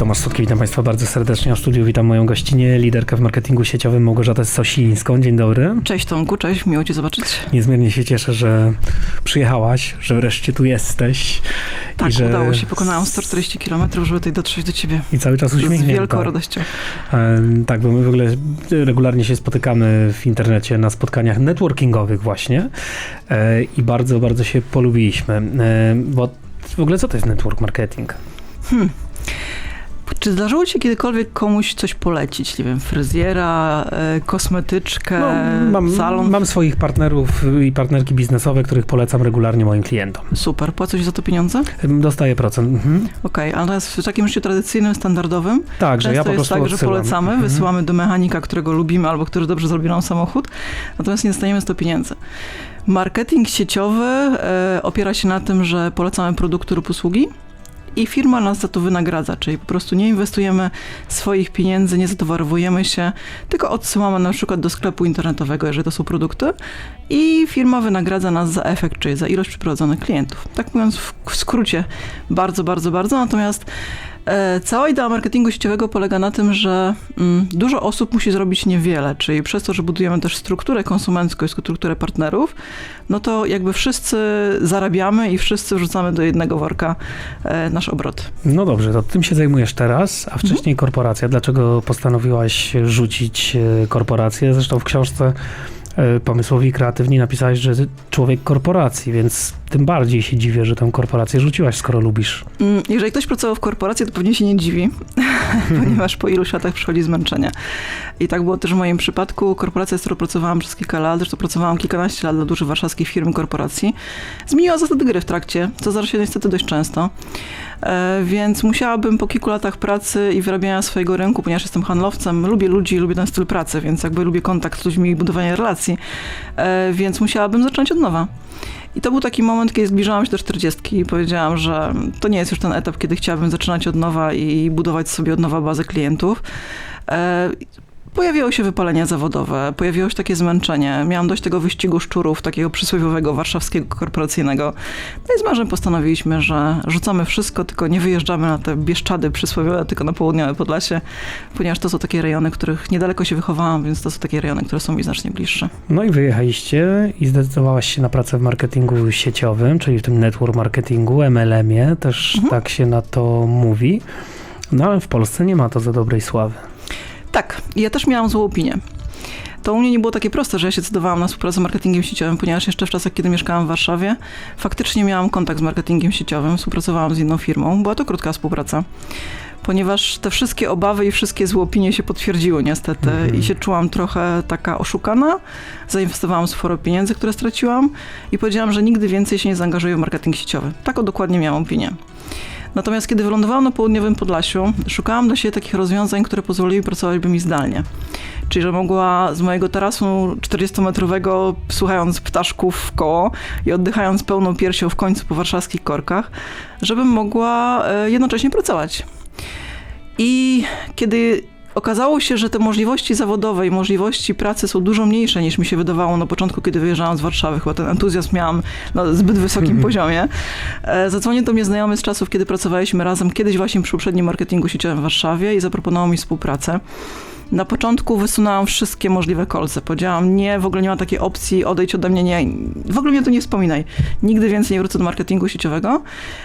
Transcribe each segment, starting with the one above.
Tomasz Sutki, witam Państwa bardzo serdecznie. W studiu witam moją gościnę, liderkę w marketingu sieciowym Małgorzatę Sosińską. Dzień dobry. Cześć Tomku, cześć, miło Cię zobaczyć. Niezmiernie się cieszę, że przyjechałaś, że wreszcie tu jesteś. Tak, że... udało się, pokonałam 140 km, żeby tutaj dotrzeć do Ciebie. I cały czas Z uśmiechnięta. wielką radością. E, Tak, bo my w ogóle regularnie się spotykamy w internecie na spotkaniach networkingowych właśnie E, i bardzo, bardzo się polubiliśmy. E, Bo w ogóle co to jest network marketing? Hmm. Czy zdarzyło Ci kiedykolwiek komuś coś polecić? Nie wiem, fryzjera, e, kosmetyczkę, No, mam, salon? mam swoich partnerów i partnerki biznesowe, których polecam regularnie moim klientom. Super, płacą Ci za to pieniądze? Dostaję procent. Mhm. Okej, ale natomiast w takim życiu tradycyjnym, standardowym, Tak, że ja po jest prostu tak, że odsyłam. polecamy, Mhm. wysyłamy do mechanika, którego lubimy albo który dobrze zrobi nam samochód, natomiast nie dostaniemy z to pieniędzy. Marketing sieciowy e, opiera się na tym, że polecamy produkty lub usługi i firma nas za to wynagradza, czyli po prostu nie inwestujemy swoich pieniędzy, nie zatowarowujemy się, tylko odsyłamy na przykład do sklepu internetowego, jeżeli to są produkty i firma wynagradza nas za efekt, czyli za ilość przyprowadzonych klientów. Tak mówiąc w, w skrócie, bardzo, bardzo, bardzo, natomiast Cała idea marketingu sieciowego polega na tym, że mm, dużo osób musi zrobić niewiele, czyli przez to, że budujemy też strukturę konsumencką i strukturę partnerów, no to jakby wszyscy zarabiamy i wszyscy wrzucamy do jednego worka e, nasz obrot. No dobrze, to tym się zajmujesz teraz, Mhm. a wcześniej korporacja. Dlaczego postanowiłaś rzucić e, korporację? Zresztą w książce e, Pomysłowi i Kreatywni napisałeś, że człowiek korporacji, więc tym bardziej się dziwię, że tę korporację rzuciłaś, skoro lubisz. Mm, Jeżeli ktoś pracował w korporacji, to pewnie się nie dziwi, ponieważ po ilu latach przychodzi zmęczenie. I tak było też w moim przypadku. Korporacja, z którą pracowałam przez kilka lat, zresztą pracowałam kilkanaście lat dla dużych warszawskich firm korporacji, zmieniła zasady gry w trakcie, co zdarza się niestety dość często. E, Więc musiałabym po kilku latach pracy i wyrabiania swojego rynku, ponieważ jestem handlowcem, lubię ludzi, lubię ten styl pracy, więc jakby lubię kontakt z ludźmi i budowanie relacji, E, więc musiałabym zacząć od nowa. I to był taki moment, kiedy zbliżałam się do 40 i powiedziałam, że to nie jest już ten etap, kiedy chciałabym zaczynać od nowa i budować sobie od nowa bazę klientów. Pojawiło się wypalenie zawodowe, pojawiło się takie zmęczenie. Miałam dość tego wyścigu szczurów, takiego przysłowiowego, warszawskiego, korporacyjnego. No i z mężem postanowiliśmy, że rzucamy wszystko, tylko nie wyjeżdżamy na te Bieszczady przysłowiowe, tylko na południowe Podlasie, ponieważ to są takie rejony, których niedaleko się wychowałam, więc to są takie rejony, które są mi znacznie bliższe. No i wyjechaliście i zdecydowałaś się na pracę w marketingu sieciowym, czyli w tym network marketingu, MLM-ie, też Mhm. tak się na to mówi. No ale w Polsce nie ma to za dobrej sławy. Tak, ja też miałam złą opinię. To u mnie nie było takie proste, że ja się decydowałam na współpracę z marketingiem sieciowym, ponieważ jeszcze w czasach, kiedy mieszkałam w Warszawie, faktycznie miałam kontakt z marketingiem sieciowym, współpracowałam z inną firmą. Była to krótka współpraca, ponieważ te wszystkie obawy i wszystkie złe opinie się potwierdziły niestety Mhm. i się czułam trochę taka oszukana. Zainwestowałam sporo pieniędzy, które straciłam i powiedziałam, że nigdy więcej się nie zaangażuję w marketing sieciowy. Taką dokładnie miałam opinię. Natomiast kiedy wylądowałam na południowym Podlasiu, szukałam dla siebie takich rozwiązań, które pozwoliły pracować by mi zdalnie. Czyli, że mogła z mojego tarasu 40-metrowego, słuchając ptaszków w koło i oddychając pełną piersią w końcu po warszawskich korkach, żebym mogła e, jednocześnie pracować. I kiedy okazało się, że te możliwości zawodowe i możliwości pracy są dużo mniejsze niż mi się wydawało na początku, kiedy wyjeżdżałam z Warszawy, chyba ten entuzjazm miałam na zbyt wysokim poziomie. E, Zadzwonił do mnie znajomy z czasów, kiedy pracowaliśmy razem, kiedyś właśnie przy poprzednim marketingu sieciowym w Warszawie i zaproponował mi współpracę. Na początku wysunęłam wszystkie możliwe kolce. Powiedziałam, nie, w ogóle nie ma takiej opcji, odejdź ode mnie, nie. W ogóle mnie to nie wspominaj. Nigdy więcej nie wrócę do marketingu sieciowego.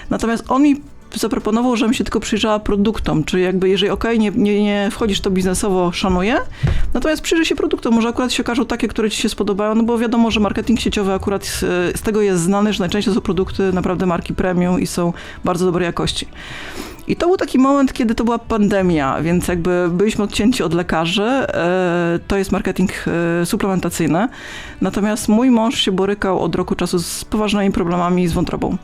Natomiast on mi zaproponował, żebym się tylko przyjrzała produktom, czyli jakby jeżeli okej, nie, nie, nie wchodzisz to biznesowo, szanuję, natomiast przyjrzyj się produktom, może akurat się okażą takie, które ci się spodobają, no bo wiadomo, że marketing sieciowy akurat z, z tego jest znany, że najczęściej są produkty naprawdę marki premium i są bardzo dobrej jakości. I to był taki moment, kiedy to była pandemia, więc jakby byliśmy odcięci od lekarzy. E, To jest marketing e, suplementacyjny. Natomiast mój mąż się borykał od roku czasu z poważnymi problemami z wątrobą.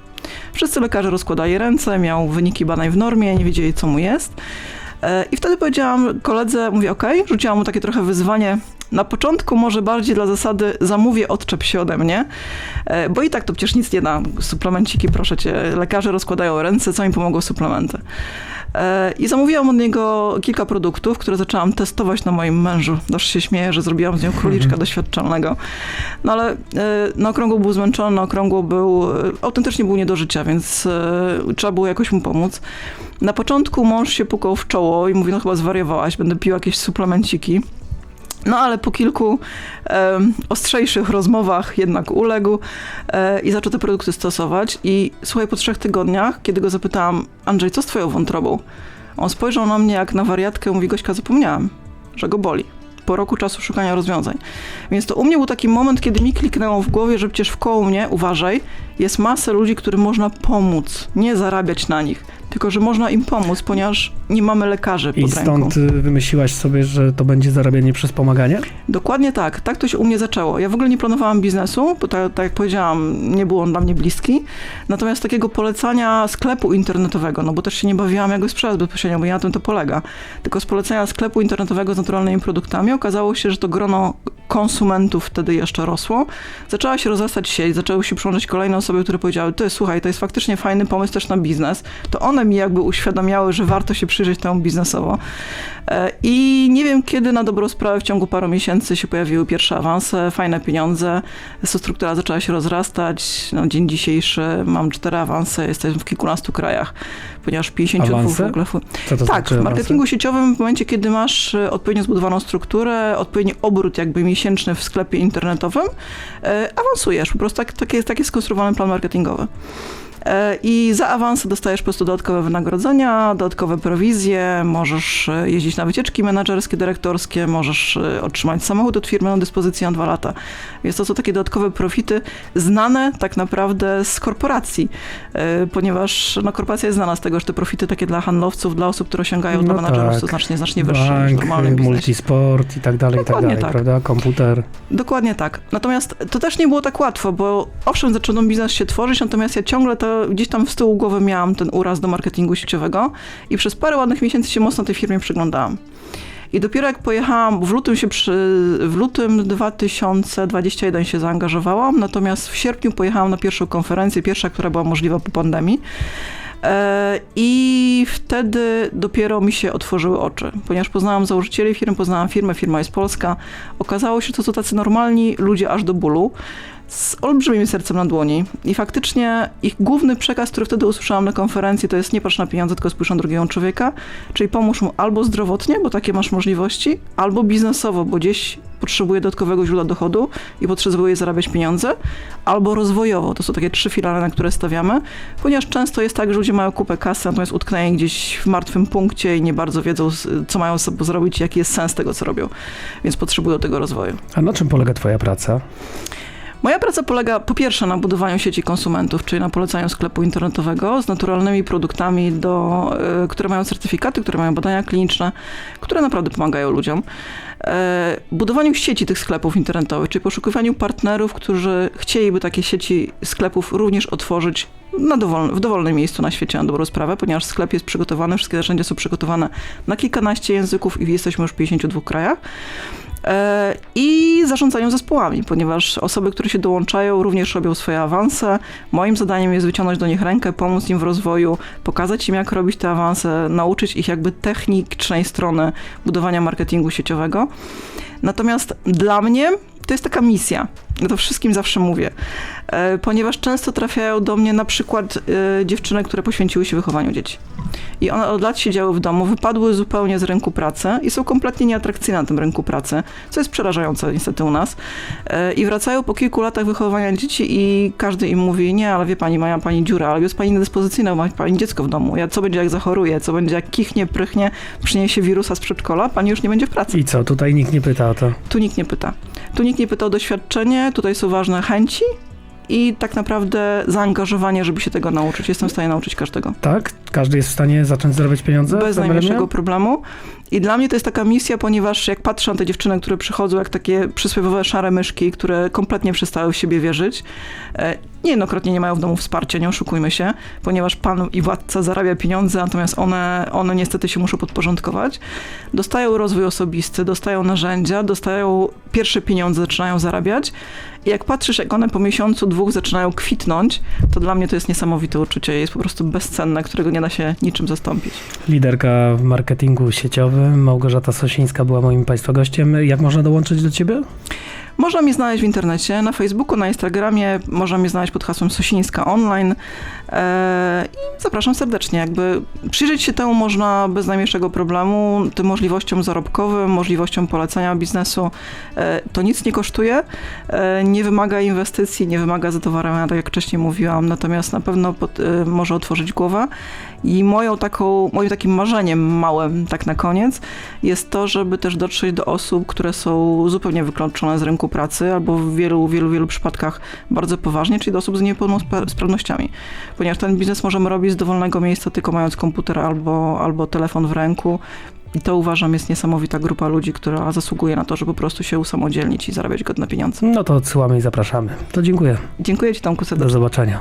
Wszyscy lekarze rozkładali ręce, miał wyniki badań w normie, nie wiedzieli co mu jest. E, I wtedy powiedziałam koledze, mówię ok, rzuciłam mu takie trochę wyzwanie. Na początku może bardziej dla zasady zamówię, odczep się ode mnie, e, bo i tak to przecież nic nie da. Suplemenciki, proszę cię, lekarze rozkładają ręce, co mi pomogą suplementy. E, I zamówiłam od niego kilka produktów, które zaczęłam testować na moim mężu. Zawsze się śmieję, że zrobiłam z nią króliczka Mhm. doświadczalnego. No ale e, na okrągło był zmęczony, na okrągło był, e, autentycznie był nie do życia, więc trzeba było jakoś mu pomóc. Na początku mąż się pukał w czoło i mówi, no chyba zwariowałaś, będę pił jakieś suplemenciki. No ale po kilku e, ostrzejszych rozmowach jednak uległ e, i zaczął te produkty stosować. I słuchaj, po trzech tygodniach, kiedy go zapytałam, Andrzej, co z twoją wątrobą? On spojrzał na mnie jak na wariatkę, mówi, Gośka, zapomniałem, że go boli. Po roku czasu szukania rozwiązań. Więc to u mnie był taki moment, kiedy mi kliknęło w głowie, że przecież wkoło mnie, uważaj, jest masę ludzi, którym można pomóc, nie zarabiać na nich, tylko że można im pomóc, ponieważ nie mamy lekarzy I pod ręką. stąd y, wymyśliłaś sobie, że to będzie zarabianie przez pomaganie? Dokładnie tak. Tak to się u mnie zaczęło. Ja w ogóle nie planowałam biznesu, bo tak, tak jak powiedziałam, nie był on dla mnie bliski. Natomiast takiego polecania sklepu internetowego, no bo też się nie bawiłam, jak go sprzedać bezpośrednio, bo nie na tym to polega. Tylko z polecenia sklepu internetowego z naturalnymi produktami okazało się, że to grono konsumentów wtedy jeszcze rosło. Zaczęła się rozrastać sieć, zaczęły się przyłączać kolejne osoby, które powiedziały, ty słuchaj, to jest faktycznie fajny pomysł też na biznes. To one mi jakby uświadamiały, że warto się przyjrzeć temu biznesowo. E, I nie wiem, kiedy na dobrą sprawę w ciągu paru miesięcy się pojawiły pierwsze awanse, fajne pieniądze. Struktura zaczęła się rozrastać. Na dzień dzisiejszy mam cztery awanse, jestem w kilkunastu krajach, ponieważ 50 Awanse? w ogóle... Co to Tak, znaczy w awanse? marketingu sieciowym w momencie, kiedy masz e, odpowiednio zbudowaną strukturę, odpowiedni obrót jakby miesięczny w sklepie internetowym, e, awansujesz. Po prostu tak, jest, tak jest skonstruowany plan marketingowy. E, I za awanse dostajesz po prostu dodatkowe wynagrodzenia, dodatkowe prowizje, możesz e, jeździć na wycieczki menedżerskie, dyrektorskie, możesz e, otrzymać samochód od firmy na dyspozycję na dwa lata. Więc to są takie dodatkowe profity znane tak naprawdę z korporacji, ponieważ no, korporacja jest znana z tego, że te profity takie dla handlowców, dla osób, które osiągają dla No menedżerów są tak. znacznie, znacznie wyższe niż w Bank, normalnym biznesie. multisport i tak dalej, i tak Dokładnie dalej, tak. prawda? Komputer. Dokładnie tak. Natomiast to też nie było tak łatwo, bo owszem, zacząłem biznes się tworzyć, natomiast ja ciągle to gdzieś tam z tyłu głowy miałam ten uraz do marketingu sieciowego i przez parę ładnych miesięcy się mocno tej firmie przyglądałam. I dopiero jak pojechałam, w lutym, się przy, w lutym 2021 się zaangażowałam, natomiast w sierpniu pojechałam na pierwszą konferencję, pierwsza, która była możliwa po pandemii. E, I wtedy dopiero mi się otworzyły oczy, ponieważ poznałam założycieli firmy, poznałam firmę, firma jest polska. Okazało się, że to są tacy normalni ludzie aż do bólu, z olbrzymim sercem na dłoni. I faktycznie ich główny przekaz, który wtedy usłyszałam na konferencji, to jest nie patrz na pieniądze, tylko spójrz na drugiego człowieka, czyli pomóż mu albo zdrowotnie, bo takie masz możliwości, albo biznesowo, bo gdzieś potrzebuje dodatkowego źródła dochodu i potrzebuje zarabiać pieniądze, albo rozwojowo. To są takie trzy filary, na które stawiamy, ponieważ często jest tak, że ludzie mają kupę kasy, natomiast utknęli gdzieś w martwym punkcie i nie bardzo wiedzą, co mają sobą zrobić, jaki jest sens tego, co robią. Więc potrzebują tego rozwoju. A na czym polega twoja praca? Moja praca polega po pierwsze na budowaniu sieci konsumentów, czyli na polecaniu sklepu internetowego z naturalnymi produktami, do, y, które mają certyfikaty, które mają badania kliniczne, które naprawdę pomagają ludziom. E, Budowaniu sieci tych sklepów internetowych, czyli poszukiwaniu partnerów, którzy chcieliby takie sieci sklepów również otworzyć dowolne, w dowolnym miejscu na świecie na dobrą sprawę, ponieważ sklep jest przygotowany, wszystkie narzędzia są przygotowane na kilkanaście języków i jesteśmy już w 52 krajach. E, I zarządzają zespołami, ponieważ osoby, które się dołączają, również robią swoje awanse. Moim zadaniem jest wyciągnąć do nich rękę, pomóc im w rozwoju, pokazać im, jak robić te awanse, nauczyć ich jakby technicznej strony budowania marketingu sieciowego. Natomiast dla mnie to jest taka misja. Ja to wszystkim zawsze mówię, e, ponieważ często trafiają do mnie na przykład e, dziewczyny, które poświęciły się wychowaniu dzieci. I one od lat siedziały w domu, wypadły zupełnie z rynku pracy i są kompletnie nieatrakcyjne na tym rynku pracy, co jest przerażające niestety u nas. E, I wracają po kilku latach wychowywania dzieci i każdy im mówi, nie, ale wie pani, ma pani dziurę, ale jest pani niedyspozycyjna, ma pani dziecko w domu. Ja, co będzie jak zachoruje, co będzie jak kichnie, prychnie, przyniesie wirusa z przedszkola, pani już nie będzie w pracy. I co, tutaj nikt nie pyta o to. Tu nikt nie pyta. Tu nikt nie pyta o doświadczenie, tutaj są ważne chęci i tak naprawdę zaangażowanie, żeby się tego nauczyć. Jestem w stanie nauczyć każdego. Tak? Każdy jest w stanie zacząć zarabiać pieniądze? Bez najmniejszego problemu. I dla mnie to jest taka misja, ponieważ jak patrzę na te dziewczyny, które przychodzą jak takie przysłowiowe szare myszki, które kompletnie przestały w siebie wierzyć, e, Niejednokrotnie nie mają w domu wsparcia, nie oszukujmy się, ponieważ pan i władca zarabia pieniądze, natomiast one, one niestety się muszą podporządkować. Dostają rozwój osobisty, dostają narzędzia, dostają pierwsze pieniądze, zaczynają zarabiać. I jak patrzysz, jak one po miesiącu, dwóch zaczynają kwitnąć, to dla mnie to jest niesamowite uczucie. Jest po prostu bezcenne, którego nie da się niczym zastąpić. Liderka w marketingu sieciowym, Małgorzata Sosińska była moim Państwa gościem. Jak można dołączyć do Ciebie? Można mnie znaleźć w internecie, na Facebooku, na Instagramie, można mnie znaleźć pod hasłem Sosińska Online e, i zapraszam serdecznie. Jakby przyjrzeć się temu można bez najmniejszego problemu, tym możliwościom zarobkowym, możliwościom polecenia biznesu. E, to nic nie kosztuje, e, nie wymaga inwestycji, nie wymaga zatowarowania, tak jak wcześniej mówiłam, natomiast na pewno pod, może otworzyć głowę. I moją taką, moim takim marzeniem małym, tak na koniec, jest to, żeby też dotrzeć do osób, które są zupełnie wykluczone z rynku pracy, albo w wielu, wielu, wielu przypadkach bardzo poważnie, czyli do osób z niepełnosprawnościami. Ponieważ ten biznes możemy robić z dowolnego miejsca, tylko mając komputer albo, albo telefon w ręku. I to uważam jest niesamowita grupa ludzi, która zasługuje na to, żeby po prostu się usamodzielnić i zarabiać godne pieniądze. No to odsyłamy i zapraszamy. To dziękuję. Dziękuję Ci Tomku Do serdecznie. zobaczenia.